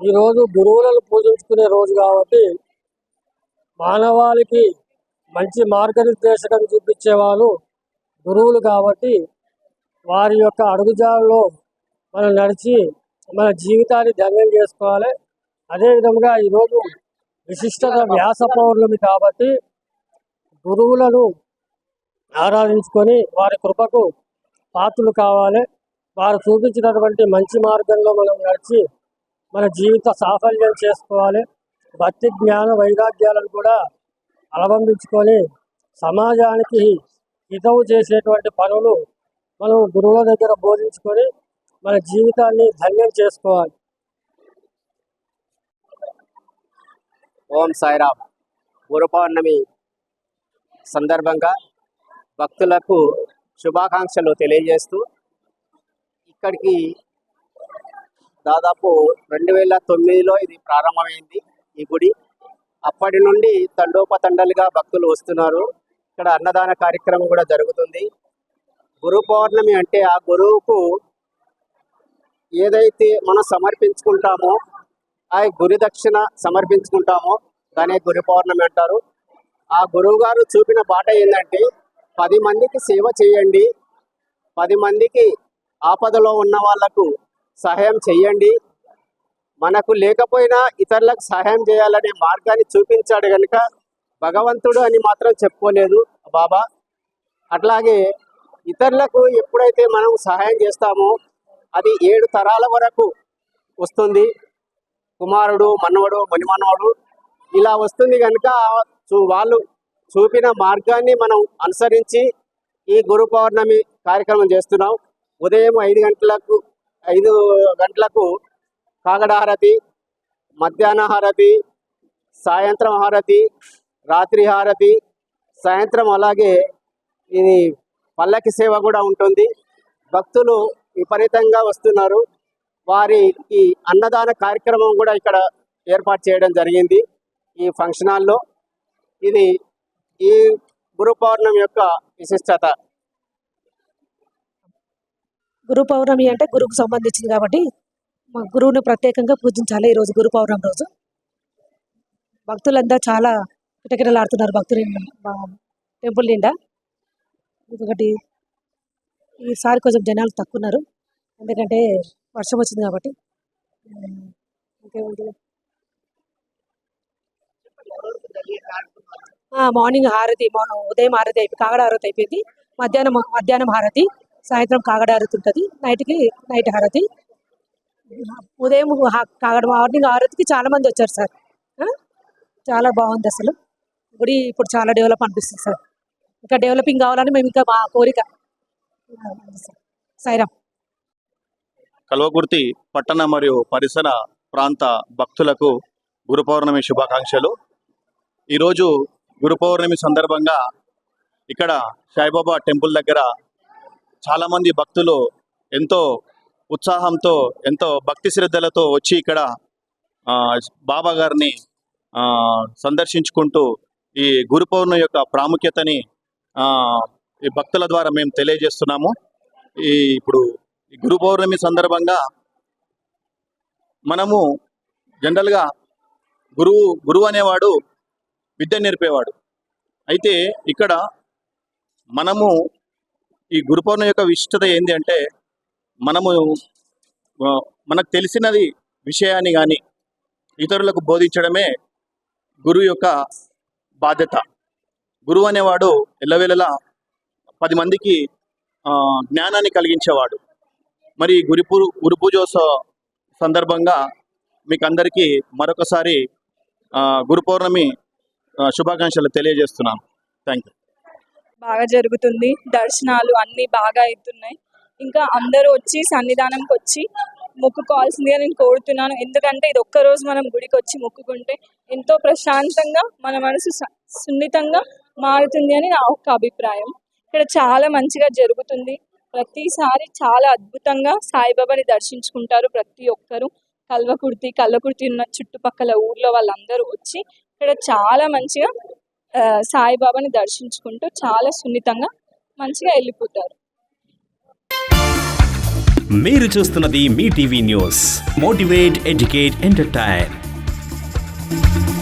ఈ రోజు గురువులను పూజించుకునే రోజు కాబట్టి మానవాళికి మంచి మార్గనిర్దేశకం చూపించేవారు గురువులు కాబట్టి వారి యొక్క అడుగుజాలలో మనం నడిచి మన జీవితాన్ని ధన్యం చేసుకోవాలి. అదేవిధంగా ఈరోజు విశిష్టత వ్యాస పౌర్ణమి కాబట్టి గురువులను ఆరాధించుకొని వారి కృపకు పాత్రలు కావాలి. వారు చూపించినటువంటి మంచి మార్గంలో మనం నడిచి మన జీవిత సాఫల్యం చేసుకోవాలి. భక్తి జ్ఞాన వైరాగ్యాలను కూడా అవలంబించుకొని సమాజానికి హితవు చేసేటువంటి పనులు మనం గురువుల దగ్గర బోధించుకొని మన జీవితాన్ని ధన్యం చేసుకోవాలి. ఓం సాయిరామ్. గురు పౌర్ణమి సందర్భంగా భక్తులకు శుభాకాంక్షలు తెలియజేస్తూ ఇక్కడికి దాదాపు రెండు వేల తొమ్మిదిలో ఇది ప్రారంభమైంది ఈ గుడి. అప్పటి నుండి తండోపతండలుగా భక్తులు వస్తున్నారు. ఇక్కడ అన్నదాన కార్యక్రమం కూడా జరుగుతుంది. గురు పౌర్ణమి అంటే ఆ గురువుకు ఏదైతే మనం సమర్పించుకుంటామో ఆ గురి దక్షిణ సమర్పించుకుంటామో దానే గురు పౌర్ణమి అంటారు. ఆ గురువు గారు చూపిన బాట ఏంటంటే పది మందికి సేవ చేయండి. పది మందికి ఆపదలో ఉన్న వాళ్ళకు సహాయం చేయండి మనకు లేకపోయినా ఇతరులకు సహాయం చేయాలనే మార్గాన్ని చూపించాడు కనుక భగవంతుడు అని మాత్రం చెప్పుకోలేదు బాబా. అట్లాగే ఇతరులకు ఎప్పుడైతే మనం సహాయం చేస్తామో అది ఏడు తరాల వరకు వస్తుంది. కుమారుడు మనవడు మణిమనవడు ఇలా వస్తుంది కనుక చూ- వాళ్ళు చూపిన మార్గాన్ని మనం అనుసరించి ఈ గురు పౌర్ణమి కార్యక్రమం చేస్తున్నాం. ఉదయం ఐదు గంటలకు ఐదు గంటలకు కాగడ హారతి మధ్యాహ్న హారతి సాయంత్రం హారతి రాత్రి హారతి సాయంత్రం అలాగే ఇది పల్లకి సేవ కూడా ఉంటుంది. భక్తులు విపరీతంగా వస్తున్నారు. వారి ఈ అన్నదాన కార్యక్రమం కూడా ఇక్కడ ఏర్పాటు చేయడం జరిగింది ఈ ఫంక్షన్ హాల్లో. ఇది ఈ గురు పౌర్ణమి యొక్క విశిష్టత. గురు పౌర్ణమి అంటే గురువుకు సంబంధించింది కాబట్టి మా గురువుని ప్రత్యేకంగా పూజించాలి ఈరోజు గురు పౌర్ణమి రోజు. భక్తులంతా చాలా కిటకిటలాడుతున్నారు భక్తులు టెంపుల్ నిండా. ఇంకొకటి ఈసారి కొంచెం జనాలు తక్కువ ఉన్నారు ఎందుకంటే వర్షం వచ్చింది కాబట్టి. ఇంకేమంటే మార్నింగ్ హారతి మా- ఉదయం హారతి అయిపోయి కాగడ హారతి అయిపోయింది. మధ్యాహ్నం మధ్యాహ్నం హారతి. సాయంత్రం కాగడ హారతి ఉంటుంది నైట్కి నైట్ హారతి. ఉదయం కాగడ మార్నింగ్ హారతికి చాలా మంది వచ్చారు సార్. చాలా బాగుంది అసలు. గుడి ఇప్పుడు చాలా డెవలప్ అనిపిస్తుంది సార్. ఇంకా డెవలపింగ్ కావాలని మేము ఇంకా మా కోరిక. సైరామ్ కల్వకుర్తి పట్టణ మరియు పరిసర ప్రాంత భక్తులకు గురు పౌర్ణమి శుభాకాంక్షలు. ఈరోజు గురు పౌర్ణమి సందర్భంగా ఇక్కడ సాయిబాబా టెంపుల్ దగ్గర చాలామంది భక్తులు ఎంతో ఉత్సాహంతో ఎంతో భక్తి శ్రద్ధలతో వచ్చి ఇక్కడ బాబా గారిని సందర్శించుకుంటూ ఈ గురు పౌర్ణమి యొక్క ప్రాముఖ్యతని ఈ భక్తుల ద్వారా మేము తెలియజేస్తున్నాము. ఈ ఇప్పుడు గురు పౌర్ణమి సందర్భంగా మనము జనరల్గా గురువు గురువు అనేవాడు విద్య నేర్పేవాడు. అయితే ఇక్కడ మనము ఈ గురు పౌర్ణమి యొక్క విశిష్టత ఏంటి అంటే మనము మనకు తెలిసినది విషయాన్ని కానీ ఇతరులకు బోధించడమే గురువు యొక్క బాధ్యత. గురువు అనేవాడు ఎల్లవేళలా పది మందికి జ్ఞానాన్ని కలిగించేవాడు. మరి గురి పూ గురు పూజోత్సవ సందర్భంగా మీకు అందరికీ మరొకసారి గురు పౌర్ణమి శుభాకాంక్షలు తెలియజేస్తున్నాను. థ్యాంక్ యూ బాగా జరుగుతుంది. దర్శనాలు అన్నీ బాగా అవుతున్నాయి ఇంకా అందరూ వచ్చి సన్నిధానంకి వచ్చి మొక్కుకోవాల్సిందిగా నేను కోరుతున్నాను. ఎందుకంటే ఇది ఒక్క రోజు మనం గుడికి వచ్చి మొక్కుకుంటే ఎంతో ప్రశాంతంగా మన మనసు స- సున్నితంగా మారుతుంది అని నా ఒక్క అభిప్రాయం. ఇక్కడ చాలా మంచిగా జరుగుతుంది. ప్రతిసారి చాలా అద్భుతంగా సాయిబాబాని దర్శించుకుంటారు ప్రతి ఒక్కరు. కల్వకుర్తి కల్వకుర్తి ఉన్న చుట్టుపక్కల ఊర్లో వాళ్ళందరూ వచ్చి ఇక్కడ చాలా మంచిగా సాయిబాబాని దర్శించుకుంటూ చాలా సున్నితంగా మంచిగా వెళ్ళిపోతారు. మీరు చూస్తున్నది మీ TV news. Motivate educate entertain